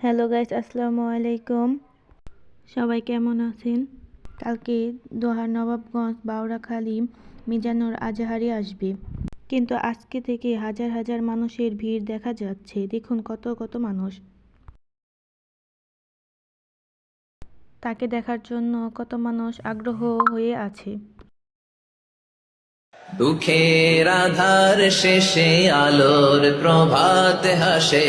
Hello guys আসসালামু আলাইকুম সবাই কেমন আছেন? কালকে দোহার নবাবগঞ্জ বাউরাখালী মিজানুর, আজাহারি আসবে। কিন্তু আজকে থেকে হাজার হাজার মানুষের ভিড় দেখা যাচ্ছে। দেখুন কত কত মানুষ। তাকে দেখার জন্য কত মানুষ আগ্রহ হয়ে আছে। দুঃখের আধার শেষে আলোর প্রভাত হাসে।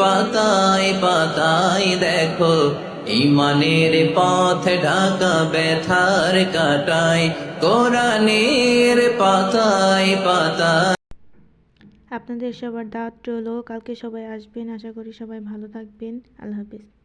পাতায় পাতায় দেখো, ইমানের পথ ঢাকা ব্যথার কাটায়, কোরআনের পাতায় পাতায়। আপনাদের সবার দাওয়াত রইল, কালকে সবাই আসবেন, আশা করি সবাই ভালো থাকবেন, আল্লাহ হাফিজ।